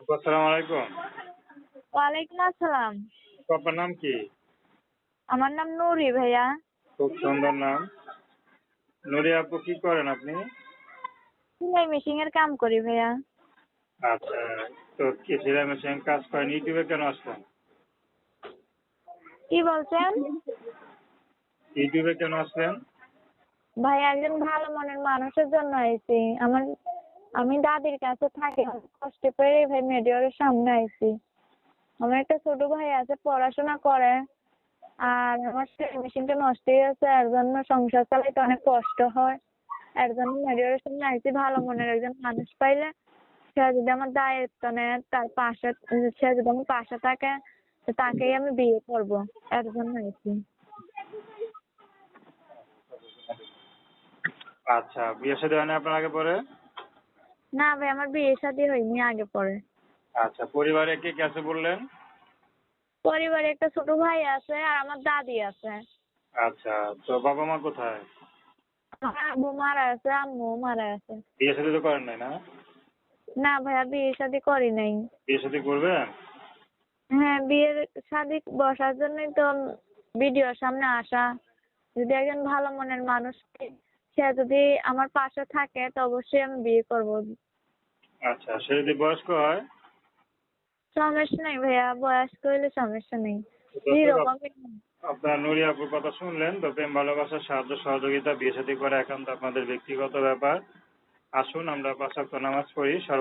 আসসালামু আলাইকুম। ওয়ালাইকুম আসসালাম। আপনার নাম কি? আমার নাম নুরি ভাইয়া। খুব সুন্দর নাম। নুরি আপু কি করেন আপনি? সেলাই মেশিন এর কাম করি ভাইয়া। আচ্ছা তো কি সেলাই মেশিন কাজ করেন? ইউটিউবে কেন আসলেন কি বলছেন? ইউটিউবে কেন আসলেন ভাই একজন ভালো মনের মানুষের জন্য আইছি। আমার আমি দাদির কাছে থাকি কষ্ট করে ভাই মেডিওরের সামনে আইছি। আমার একটা ছোট ভাই আছে, পড়াশোনা করে, আর আমার মেশিনটা নষ্ট হয়ে গেছে, এর জন্য সংসার চালাইতে অনেক কষ্ট হয়। এর জন্য মেডিওরের সামনে আইছি, ভালো মনের একজন মানুষ পাইলে সে যদি আমার দায়িত্ব নেয়, তার পাশে, সে যদি আমার পাশে থাকে, তাকেই আমি বিয়ে করব, এর জন্য আইছি। আচ্ছা বিয়ে শাদী হয় না আপনার আগে পরে? না ভাই আমার বিয়ে শাদী হয়নি আগে পরে। আচ্ছা পরিবারে কে কে আছে বললেন? পরিবারে একটা ছোট ভাই আছে আর আমার দাদি আছে। আচ্ছা তো বাবা মা কোথায়? আব্বু মারা আছে আম্মু মারা আছে। বিয়ে শাদী তো করেন নাই না? না ভাইয়া বিয়ে শাদী করি নাই। বিয়ে শাদী করবেন? হ্যাঁ বিয়ের শাদী বসার জন্যই তো ভিডিওর সামনে আসা। যদি একজন ভালো মনের মানুষ পাই, সে যদি আমার পাশে থাকে তো অবশ্যই আমি বিয়ে করব। আচ্ছা সে যদি বয়স্ক হয়? সমস্যা নেই ভাইয়া বয়স্ক হইলে সমস্যা নেই। আপনার নুরি আপুর কথা শুনলেন তো প্রেম ভালোবাসা সাহায্য সহযোগিতা বিয়ে শাদী করা একান্ত আপনাদের ব্যক্তিগত ব্যাপার। আসুন আমরা পাঁচ নামাজ পড়ি সর্ব